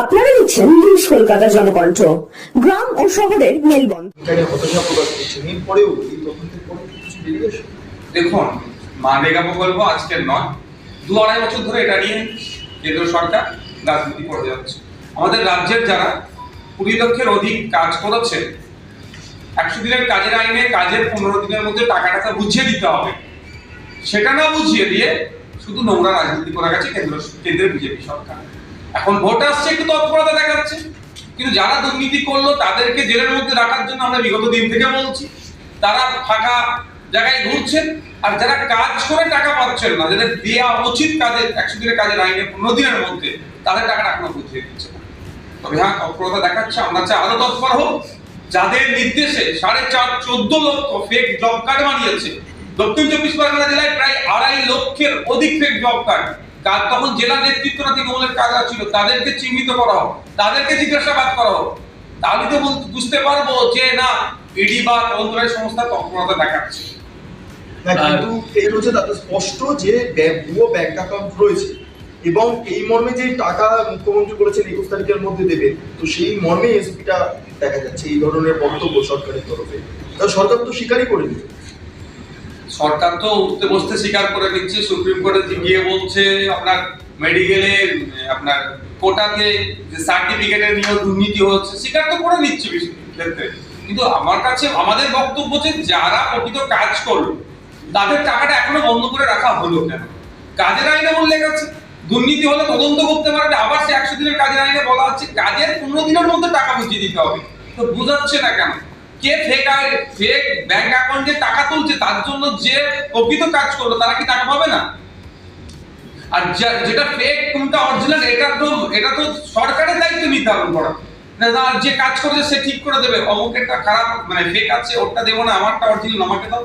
আপনারা দেখছেন নিউজ কলকাতা জনকণ্ঠ, গ্রাম ও শহরের মেলবন্ধ দেখুন মানরেগা প্রকল্প আজকের নয়, দু আড়াই বছর ধরে এটা নিয়ে কেন্দ্র সরকার রাজনীতি করে যাচ্ছে। আমাদের রাজ্যের যারা কুড়ি লক্ষের অধিক কাজ করেছে একশো দিনের কাজের আইনে কাজের পনেরো দিনের মধ্যে টাকা টাকা বুঝিয়ে দিতে হবে। সেটা না বুঝিয়ে দিয়ে শুধু নোংরা রাজনীতি করা গেছে কেন্দ্র, কেন্দ্রের বিজেপি সরকার। এখন ভোট আসছে, একটু তৎপরতা দেখাচ্ছে। কিন্তু যারা দুর্নীতি করল, তাদেরকে জেলের মধ্যে রাখার জন্য আমরা বিগত দিন থেকে বলছি। তারা ফাঁকা জায়গায় ঘুরছেন, আর যারা কাজ করে টাকা পাচ্ছেন না, যাদের দেওয়া উচিত কাজের, একশো দিনের কাজের আইনে পনেরো দিনের মধ্যে, তাদের টাকাটা এখনও বুঝিয়ে দিচ্ছে হ্যাঁ তাদেরকে চিহ্নিত করা তাদেরকে জিজ্ঞাসাবাদ করা হোক। তাহলে তো বুঝতে পারব যে না ইডি বা তদন্তকারী সংস্থা তৎপরতা দেখাচ্ছে। না কিন্তু এর হচ্ছে স্পষ্ট যে ভুয়ো ব্যাংক রয়েছে। এবং এই মর্মে যে টাকা মুখ্যমন্ত্রী বলেছেন একুশ তারিখের মধ্যে দেবে, তো সেই মর্মে এসপিটা দেখা যাচ্ছে, এই ধরনের বক্তব্য সরকারের তরফে। তা সরকার তো স্বীকারই করে নিল। সরকার তো উঠতে বসতে স্বীকার করে নিচ্ছে, সুপ্রিম কোর্টে গিয়ে বলছে, আপনার মেডিকেলে, আপনার কোটাতে যে সার্টিফিকেটের নিয়ে দুর্নীতি হচ্ছে, স্বীকার তো করে নিচ্ছে ক্ষেত্রে। কিন্তু আমার কাছে, আমাদের বক্তব্য যে যারা প্রকৃত কাজ করল, তাদের টাকাটা এখনও বন্ধ করে রাখা হলো কেন? কাজের আইনে বললে গেছে দুর্নীতি হলে তদন্ত করতে পারবে আবার সে একশো দিনের কাজের আইনে বলা হচ্ছে, কাজের পনেরো দিনের মধ্যে টাকা বুঝিয়ে দিতে হবে। তো বোঝাচ্ছে না কেন? কে ফেক ফেক ব্যাংক অ্যাকাউন্টে টাকা তুলছে, তার জন্য যে প্রকৃত কাজ করল, তারা কি টাকা পাবে না? আর যেটা ফেক অরিজিনাল এটা তো এটা তো সরকারের দায়িত্ব নির্ধারণ করা। যে কাজ করেছে, সে ঠিক করে দেবে। অমুকেরটা খারাপ মানে ফেক আছে, ওরটা দেবো না, আমারটা অরিজিনাল আমাকে দাও।